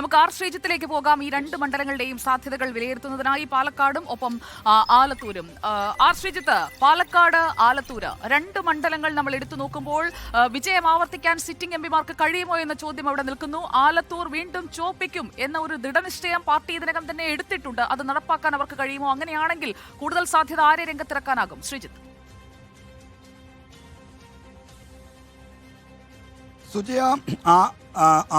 നമുക്ക് ആർ ശ്രീജിത്തിലേക്ക് പോകാം. ഈ രണ്ട് മണ്ഡലങ്ങളുടെയും സാധ്യതകൾ വിലയിരുത്തുന്നതിനായി പാലക്കാടും ഒപ്പം ആലത്തൂരും. ആർ ശ്രീജിത്ത് പാലക്കാട് ആലത്തൂര്. രണ്ട് മണ്ഡലങ്ങൾ നമ്മൾ എടുത്തു നോക്കുമ്പോൾ വിജയം ആവർത്തിക്കാൻ സിറ്റിംഗ് എം പിമാർക്ക് കഴിയുമോ എന്ന ചോദ്യം അവിടെ നിൽക്കുന്നു. ആലത്തൂർ വീണ്ടും ചോപ്പിക്കും എന്ന ഒരു ദൃഢനിശ്ചയം പാർട്ടി ഇതിനകം തന്നെ എടുത്തിട്ടുണ്ട്. അത് നടപ്പാക്കാൻ അവർക്ക് കഴിയുമോ? അങ്ങനെയാണെങ്കിൽ കൂടുതൽ സാധ്യത ആരെ രംഗത്തിറക്കാനാകും? ശ്രീജിത്ത്. സുജയ ആ,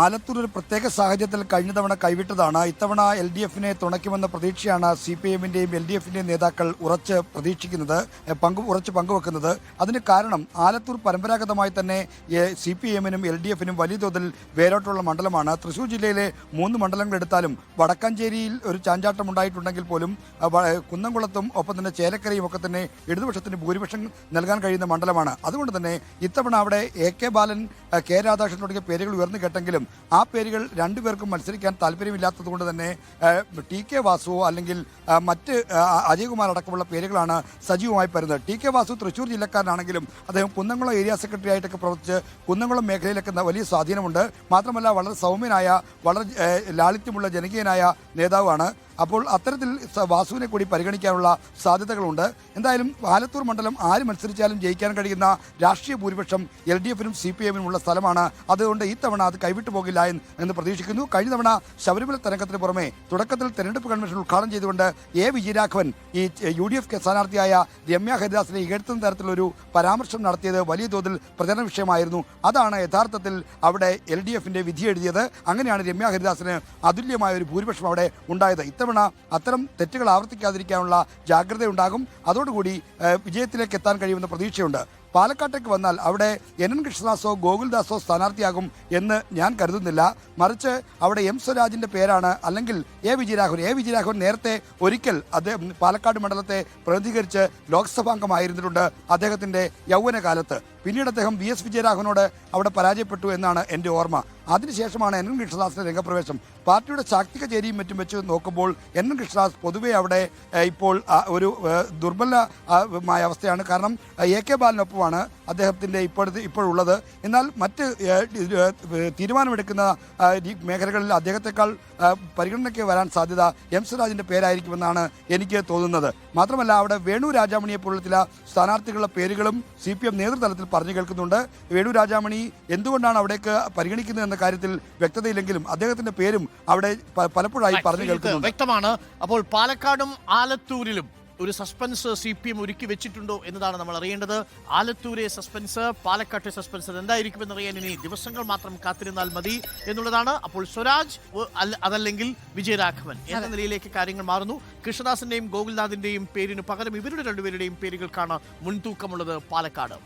ആലത്തൂർ ഒരു പ്രത്യേക സാഹചര്യത്തിൽ കഴിഞ്ഞ തവണ കൈവിട്ടതാണ്. ഇത്തവണ എൽ ഡി എഫിനെ തുണയ്ക്കുമെന്ന പ്രതീക്ഷയാണ് സി പി എമ്മിന്റെയും എൽ ഡി എഫിന്റെയും നേതാക്കൾ ഉറച്ച് പ്രതീക്ഷിക്കുന്നത് പങ്കു ഉറച്ച് പങ്കുവെക്കുന്നത്. അതിന് കാരണം ആലത്തൂർ പരമ്പരാഗതമായി തന്നെ സി പി എമ്മിനും എൽ ഡി എഫിനും വലിയ തോതിൽ വേരോട്ടുള്ള മണ്ഡലമാണ്. തൃശൂർ ജില്ലയിലെ മൂന്ന് മണ്ഡലങ്ങൾ എടുത്താലും വടക്കാഞ്ചേരിയിൽ ഒരു ചാഞ്ചാട്ടം ഉണ്ടായിട്ടുണ്ടെങ്കിൽ പോലും കുന്നംകുളത്തും ഒപ്പം തന്നെ ചേലക്കരയും ഒക്കെ തന്നെ ഇടതുപക്ഷത്തിന് ഭൂരിപക്ഷം നൽകാൻ കഴിയുന്ന മണ്ഡലമാണ്. അതുകൊണ്ട് തന്നെ ഇത്തവണ അവിടെ A K Balan K Radhakrishnan തുടങ്ങിയ പേരുകൾ ഉയർന്നു കേട്ടെങ്കിലും ആ പേരുകൾ രണ്ടുപേർക്കും മത്സരിക്കാൻ താല്പര്യമില്ലാത്തത് കൊണ്ട് തന്നെ ടി കെ വാസുവോ അല്ലെങ്കിൽ മറ്റ് അജയകുമാർ അടക്കമുള്ള പേരുകളാണ് സജീവമായി പരുന്നത് ടി കെ വാസു തൃശ്ശൂർ ജില്ലക്കാരനാണെങ്കിലും അദ്ദേഹം കുന്നംകുളം ഏരിയ സെക്രട്ടറി ആയിട്ടൊക്കെ പ്രവർത്തിച്ച് കുന്നംകുളം മേഖലയിലൊക്കെ വലിയ സ്വാധീനമുണ്ട്. മാത്രമല്ല വളരെ സൗമ്യനായ വളരെ ലാളിത്യമുള്ള ജനകീയനായ നേതാവാണ്. അപ്പോൾ അത്തരത്തിൽ വാസുവിനെ കൂടി പരിഗണിക്കാനുള്ള സാധ്യതകളുണ്ട്. എന്തായാലും ആലത്തൂർ മണ്ഡലം ആര് മത്സരിച്ചാലും ജയിക്കാൻ കഴിയുന്ന രാഷ്ട്രീയ ഭൂരിപക്ഷം എൽ ഡി എഫിനും സി പി എമ്മിനും ഉള്ള സ്ഥലമാണ്. അതുകൊണ്ട് ഈ തവണ അത് കൈവിട്ടു പോകില്ല എന്ന് എന്ന് പ്രതീക്ഷിക്കുന്നു. കഴിഞ്ഞ തവണ ശബരിമല തരംഗത്തിന് പുറമെ തുടക്കത്തിൽ തെരഞ്ഞെടുപ്പ് കൺവെൻഷൻ ഉദ്ഘാടനം ചെയ്തുകൊണ്ട് എ വിജയരാഘവൻ ഈ യു ഡി എഫ് സ്ഥാനാർത്ഥിയായ രമ്യ ഹരിദാസിനെ ഇകഴ്ത്തുന്ന തരത്തിലൊരു പരാമർശം നടത്തിയത് വലിയ തോതിൽ പ്രചരണ വിഷയമായിരുന്നു. അതാണ് യഥാർത്ഥത്തിൽ അവിടെ എൽ ഡി എഫിന്റെ വിധി എഴുതിയത്. അങ്ങനെയാണ് രമ്യ ഹരിദാസിന് അതുല്യമായ ഒരു ഭൂരിപക്ഷം അവിടെ ഉണ്ടായത്. ഇത്തവണ അത്തരം തെറ്റുകൾ ആവർത്തിക്കാതിരിക്കാനുള്ള ജാഗ്രതയുണ്ടാകും. അതോടുകൂടി വിജയത്തിലേക്ക് എത്താൻ കഴിയുമെന്ന പ്രതീക്ഷയുണ്ട്. പാലക്കാട്ടേക്ക് വന്നാൽ അവിടെ എൻ എൻ കൃഷ്ണദാസോ ഗോകുൽദാസോ സ്ഥാനാർത്ഥിയാകും എന്ന് ഞാൻ കരുതുന്നില്ല. മറിച്ച് അവിടെ എം സ്വരാജിന്റെ പേരാണ്. അല്ലെങ്കിൽ എ വിജയരാഘവൻ. എ വിജയരാഘവൻ നേരത്തെ ഒരിക്കൽ അദ്ദേഹം പാലക്കാട് മണ്ഡലത്തെ പ്രതിനിധീകരിച്ച് ലോക്സഭാംഗമായിരുന്നിട്ടുണ്ട് അദ്ദേഹത്തിന്റെ യൗവനകാലത്ത്. പിന്നീട് അദ്ദേഹം വി എസ് വിജയരാഘവനോട് അവിടെ പരാജയപ്പെട്ടു എന്നാണ് എന്റെ ഓർമ്മ. അതിനുശേഷമാണ് എൻ എൻ കൃഷ്ണദാസിന്റെ രംഗപ്രവേശം. പാർട്ടിയുടെ ശാക്തിക ചേരിയും മറ്റും വെച്ച് നോക്കുമ്പോൾ എൻ എൻ കൃഷ്ണദാസ് പൊതുവെ അവിടെ ഇപ്പോൾ ഒരു ദുർബലമായ അവസ്ഥയാണ്. കാരണം എ കെ ബാലിനൊപ്പമാണ് അദ്ദേഹത്തിന്റെ ഇപ്പോഴത്തെ ഇപ്പോഴുള്ളത്. എന്നാൽ മറ്റ് തീരുമാനമെടുക്കുന്ന മേഖലകളിൽ അദ്ദേഹത്തെക്കാൾ പരിഗണനയ്ക്ക് വരാൻ സാധ്യത എം സ്വരാജിന്റെ പേരായിരിക്കുമെന്നാണ് എനിക്ക് തോന്നുന്നത്. മാത്രമല്ല അവിടെ വേണു രാജാമണിയെ പോലുള്ള ചില സ്ഥാനാർത്ഥികളുടെ പേരുകളും സി പി എം നേതൃതലത്തിൽ പറഞ്ഞു കേൾക്കുന്നുണ്ട്. വേണു രാജാമണി എന്തുകൊണ്ടാണ് അവിടേക്ക് പരിഗണിക്കുന്നത് എന്ന കാര്യത്തിൽ വ്യക്തതയില്ലെങ്കിലും അദ്ദേഹത്തിന്റെ പേരും അവിടെ പലപ്പോഴായി പറഞ്ഞു കേൾക്കുന്നു കേൾക്കുന്നുണ്ട്. വ്യക്തമാണ്. അപ്പോൾ പാലക്കാടും ആലത്തൂരിലും ഒരു സസ്പെൻസ് സി പി എം ഒരുക്കി വെച്ചിട്ടുണ്ടോ എന്നതാണ് നമ്മൾ അറിയേണ്ടത്. ആലത്തൂരെ സസ്പെൻസ് പാലക്കാട്ടെ സസ്പെൻസ് അത് എന്തായിരിക്കുമെന്ന് അറിയാൻ ഇനി ദിവസങ്ങൾ മാത്രം കാത്തിരുന്നാൽ മതി എന്നുള്ളതാണ്. അപ്പോൾ സ്വരാജ് അതല്ലെങ്കിൽ വിജയരാഘവൻ എന്ന നിലയിലേക്ക് കാര്യങ്ങൾ മാറുന്നു. കൃഷ്ണദാസിന്റെയും ഗോകുൽനാഥിന്റെയും പേരിന് പകരം ഇവരുടെ രണ്ടുപേരുടെയും പേരുകൾക്കാണ് മുൻതൂക്കമുള്ളത് പാലക്കാട്.